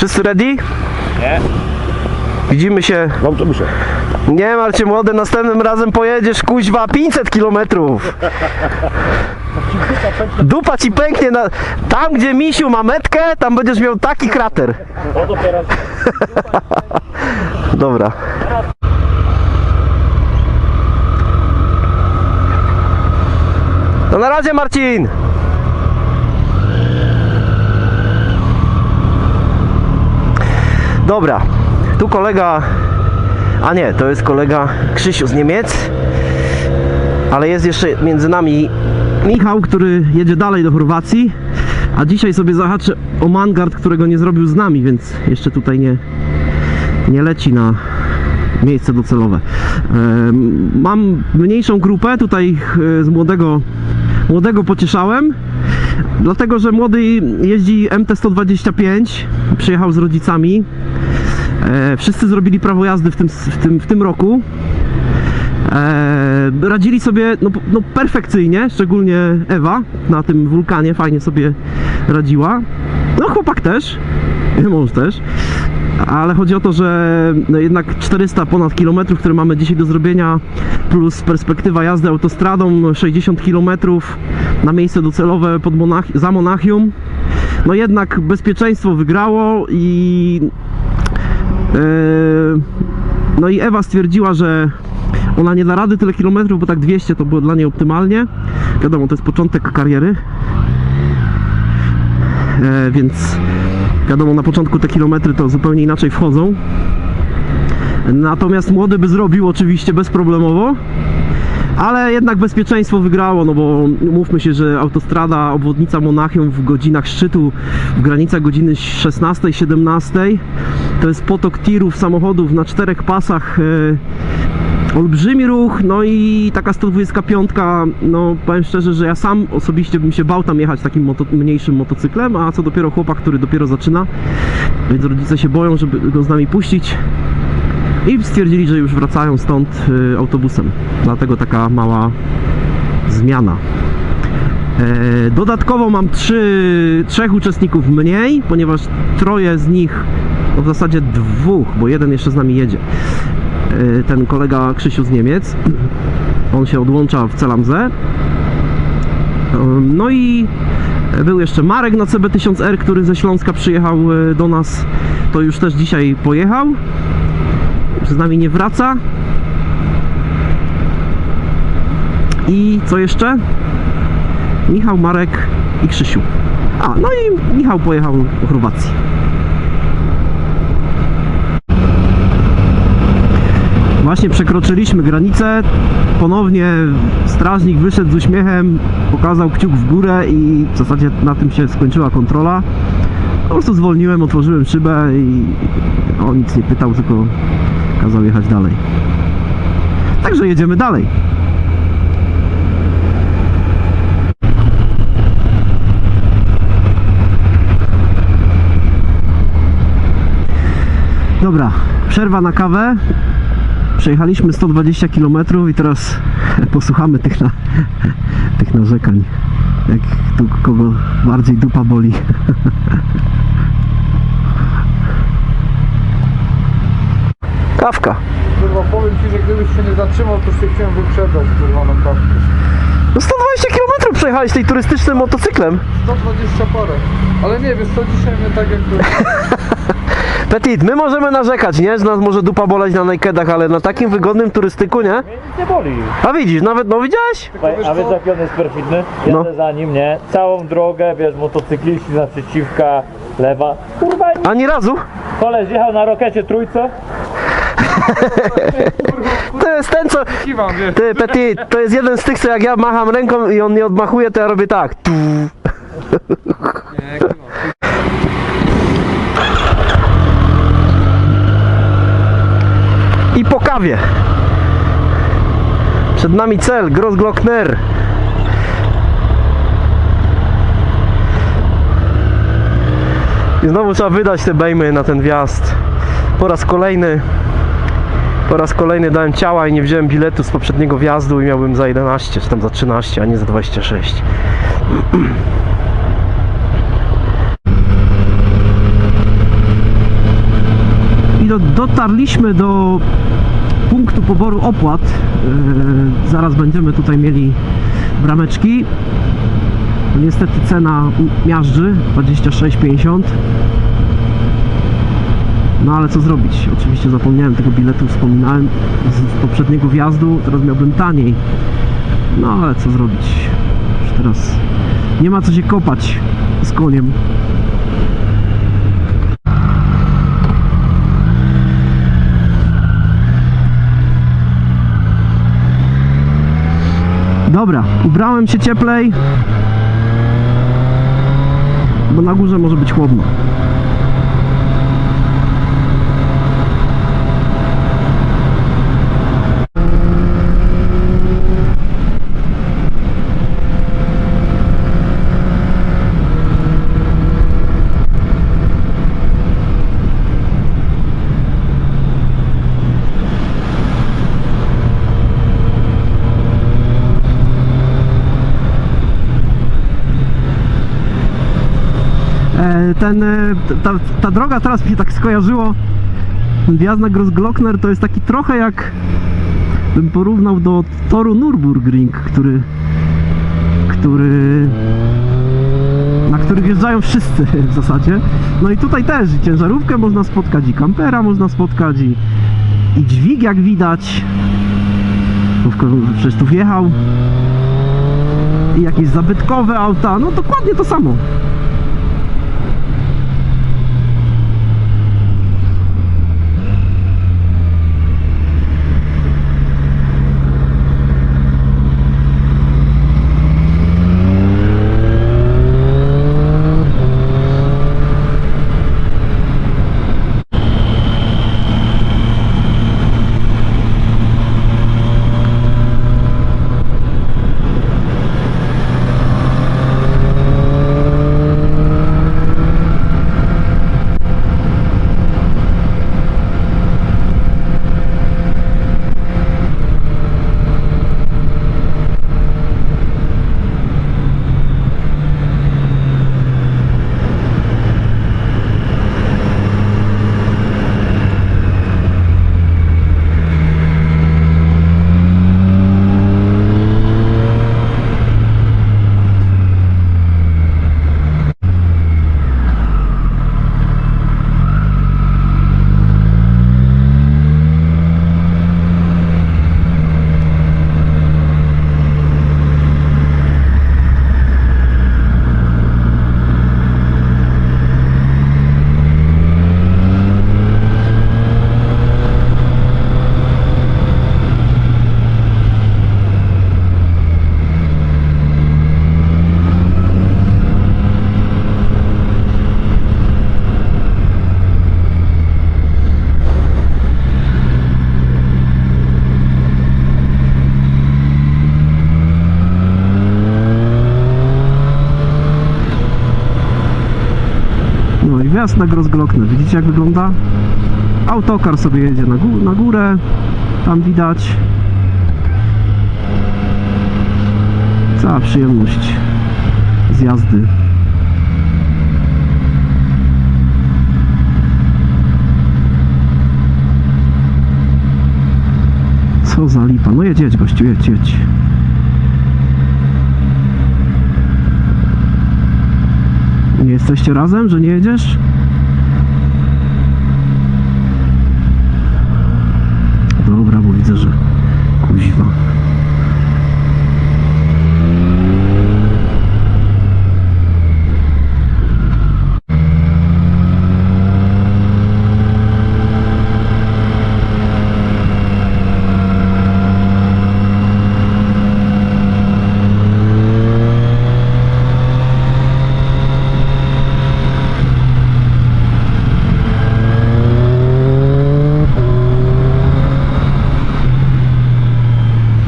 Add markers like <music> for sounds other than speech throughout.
Wszyscy ready? Nie. Widzimy się. W autobusie. Nie marcie młody, następnym razem pojedziesz kuźwa 500 kilometrów. Dupa ci pęknie na... Tam gdzie misiu ma metkę, tam będziesz miał taki krater. <laughs> Dobra. To na razie Marcin. Dobra, tu kolega, a nie, to jest kolega Krzysiu z Niemiec, ale jest jeszcze między nami Michał, który jedzie dalej do Chorwacji, a dzisiaj sobie zahaczy o Mangard, którego nie zrobił z nami, więc jeszcze tutaj nie, nie leci na miejsce docelowe. Mam mniejszą grupę, tutaj e, z młodego, młodego pocieszałem, dlatego że młody jeździ MT-125, przyjechał z rodzicami. E, Wszyscy zrobili prawo jazdy w tym, w tym, w tym roku. E, radzili sobie no, no perfekcyjnie, szczególnie Ewa na tym wulkanie fajnie sobie radziła. No chłopak też, <laughs> mąż też. Ale chodzi o to, że no jednak 400 ponad kilometrów, które mamy dzisiaj do zrobienia, plus perspektywa jazdy autostradą 60 kilometrów na miejsce docelowe pod Monach za Monachium. No jednak bezpieczeństwo wygrało i Eee, No i Ewa stwierdziła, że ona nie da rady tyle kilometrów, bo tak 200 to było dla niej optymalnie. Wiadomo, to jest początek kariery. Eee, Więc wiadomo, na początku te kilometry to zupełnie inaczej wchodzą. Natomiast młody by zrobił oczywiście bezproblemowo. Ale jednak bezpieczeństwo wygrało, no bo mówmy się, że autostrada, obwodnica Monachium w godzinach szczytu, w granicach godziny 16-17 to jest potok tirów, samochodów na czterech pasach. Olbrzymi ruch, no i taka 125, no powiem szczerze, że ja sam osobiście bym się bał tam jechać takim moto, mniejszym motocyklem, a co dopiero chłopak, który dopiero zaczyna, więc rodzice się boją, żeby go z nami puścić i stwierdzili, że już wracają stąd y, autobusem. Dlatego taka mała zmiana. E, Dodatkowo mam trzy, trzech uczestników mniej, ponieważ troje z nich, no w zasadzie dwóch, bo jeden jeszcze z nami jedzie. E, Ten kolega Krzysiu z Niemiec, on się odłącza w Celamze. No i był jeszcze Marek na CB1000R, który ze Śląska przyjechał e, do nas. To już też dzisiaj pojechał z nami nie wraca. I co jeszcze? Michał, Marek i Krzysiu. A, no i Michał pojechał do Chorwacji. Właśnie przekroczyliśmy granicę. Ponownie strażnik wyszedł z uśmiechem, pokazał kciuk w górę i w zasadzie na tym się skończyła kontrola. Po prostu zwolniłem, otworzyłem szybę i on nic nie pytał, tylko kazał jechać dalej. Także jedziemy dalej. Dobra, przerwa na kawę. Przejechaliśmy 120 km i teraz posłuchamy tych, na, tych narzekań. Jak tu kogo bardziej dupa boli. Kawka. Kurwa, powiem ci, że gdybyś się nie zatrzymał, to się chciałem wyprzedzać czerwoną kawkę. No 120 km przejechałeś tej turystycznym motocyklem. 120 parę. Ale nie, wiesz co, dzisiaj mnie tak jakby... <laughs> Petit, my możemy narzekać, nie? Że nas może dupa boleć na nakedach, ale na takim wygodnym turystyku, nie? Mnie nic nie boli. A widzisz, nawet, no widziałeś? A wiesz co? jak on jest perfidny? No. Jadę za nim, nie? Całą drogę, wiesz, motocykliści naprzeciwka, lewa. Kurwa, Ani razu. koleś jechał na rokecie trójce. To jest ten, co... Kiwam, wiesz. Ty, Petit, to jest jeden z tych, co jak ja macham ręką i on nie odmachuje, to ja robię tak. Tu. Nie, kiwam. I po kawie. Przed nami cel, Grossglockner. I znowu trzeba wydać te bejmy na ten wjazd. Po raz kolejny po raz kolejny dałem ciała i nie wziąłem biletu z poprzedniego wjazdu i miałbym za 11 czy tam za 13, a nie za 26. <clears throat> dotarliśmy do punktu poboru opłat. Yy, zaraz będziemy tutaj mieli brameczki. Niestety cena miażdży 26,50. No ale co zrobić? Oczywiście zapomniałem tego biletu, wspominałem z poprzedniego wjazdu, teraz miałbym taniej. No ale co zrobić? Już teraz nie ma co się kopać z koniem. Dobra, ubrałem się cieplej, bo na górze może być chłodno. Ten, e, ta, ta droga teraz mi się tak skojarzyło. Wjazd na Grossglockner to jest taki trochę jak bym porównał do toru Nürburgring, który który na który wjeżdżają wszyscy w zasadzie. No i tutaj też ciężarówkę można spotkać i kampera można spotkać i, i dźwig jak widać. Przecież tu wjechał. I jakieś zabytkowe auta, no dokładnie to samo. Wjazd na Grossglockner. Widzicie jak wygląda? Autokar sobie jedzie na, gó- na górę. Tam widać. Cała przyjemność z jazdy. Co za lipa. No jedź, jedź gościu, jedź, jedź. Jesteście razem, że nie jedziesz? Dobra, bo widzę, że kuźwa.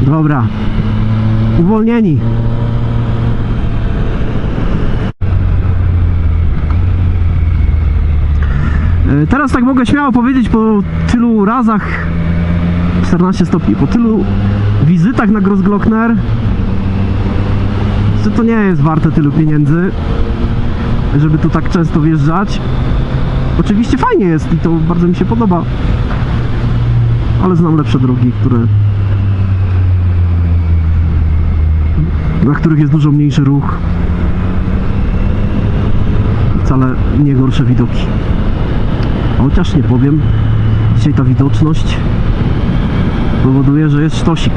Dobra. Uwolnieni. E, Teraz tak mogę śmiało powiedzieć po tylu razach 14 stopni, po tylu wizytach na Grossglockner że to nie jest warte tylu pieniędzy żeby tu tak często wjeżdżać oczywiście fajnie jest i to bardzo mi się podoba ale znam lepsze drogi, które na których jest dużo mniejszy ruch. Wcale nie gorsze widoki. Chociaż nie powiem, dzisiaj ta widoczność powoduje, że jest sztosik.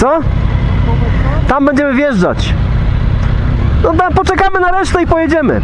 Co? Tam będziemy wjeżdżać. No tam poczekamy na resztę i pojedziemy.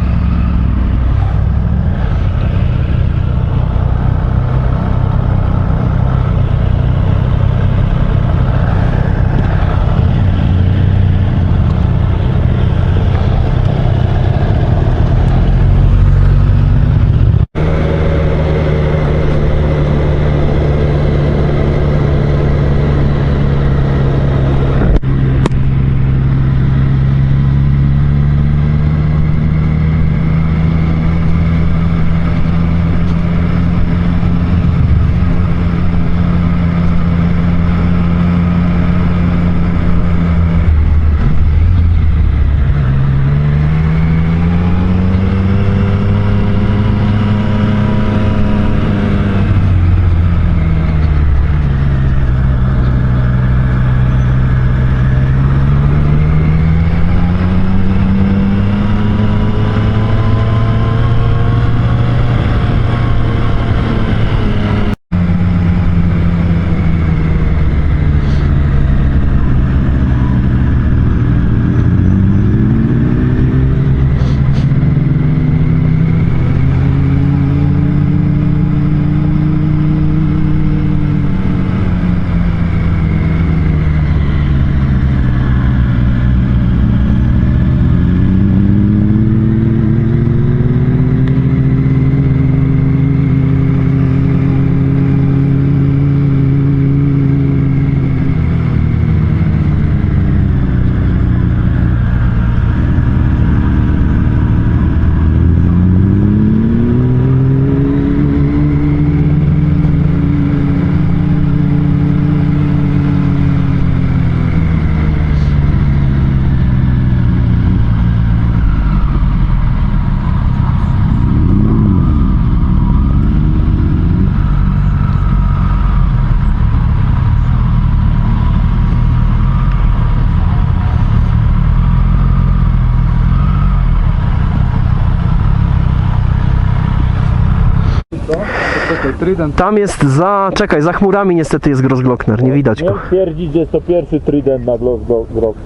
Trident. Tam jest za... Czekaj, za chmurami niestety jest Grossglockner, nie widać Nie go. twierdzić, że jest to pierwszy trident na Glock.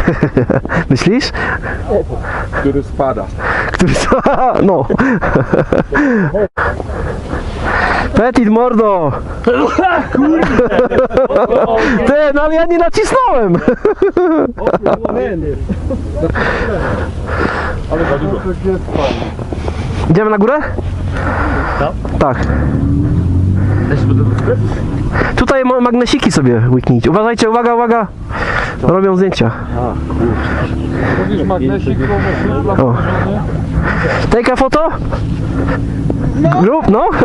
<laughs> Myślisz? który spada. Który... <laughs> No. Petit mordo! Ty, no ale ja nie nacisnąłem! <laughs> Idziemy na górę? Tam? Tak. Tutaj mo- magnesiki sobie łyknijcie. Uważajcie, uwaga, uwaga! Robią zdjęcia. Mówisz magnesik, O. Take a photo? Group, no? <laughs>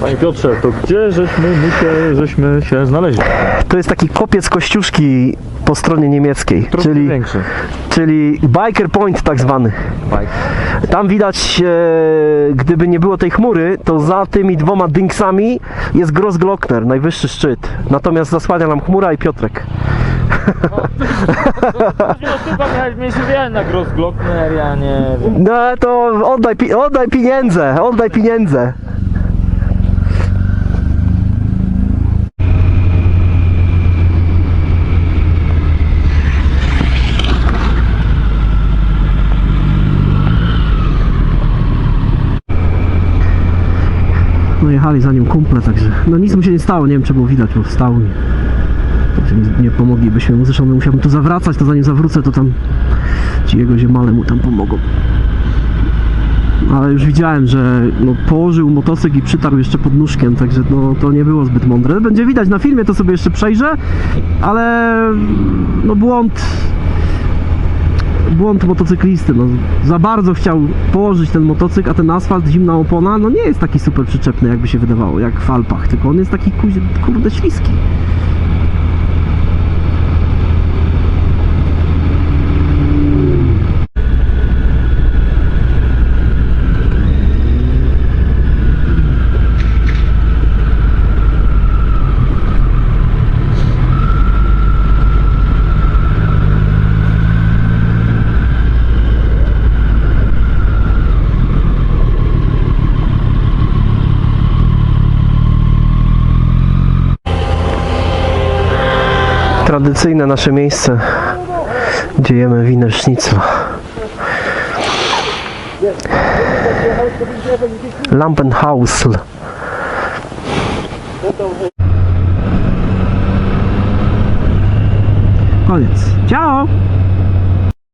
Panie Piotrze, to gdzie żeśmy, my się, żeśmy się znaleźli? To jest taki kopiec kościuszki po stronie niemieckiej, Trochę czyli, większy. czyli biker point tak zwany. Tam widać, e, gdyby nie było tej chmury, to za tymi dwoma dynksami jest Grossglockner, najwyższy szczyt. Natomiast zasłania nam chmura i Piotrek. Chyba miałeś mnie się wiedziałem na Gross Glockner, ja nie wiem. No to oddaj, pi- oddaj pieniądze, oddaj pieniądze. Jechali za nim kumple, także no nic mu się nie stało, nie wiem czy było widać, bo wstał i także nie, nie pomoglibyśmy mu, zresztą musiałbym tu zawracać, to zanim zawrócę, to tam ci jego ziemale mu tam pomogą. Ale już widziałem, że no, położył motocykl i przytarł jeszcze pod nóżkiem, także no, to nie było zbyt mądre. Będzie widać na filmie, to sobie jeszcze przejrzę, ale no błąd błąd motocyklisty, no za bardzo chciał położyć ten motocykl, a ten asfalt, zimna opona, no nie jest taki super przyczepny, jakby się wydawało, jak w Alpach, tylko on jest taki kurde śliski. Tradycyjne nasze miejsce, gdzie jemy winę sznicla. Lampenhausl. Koniec. Ciao!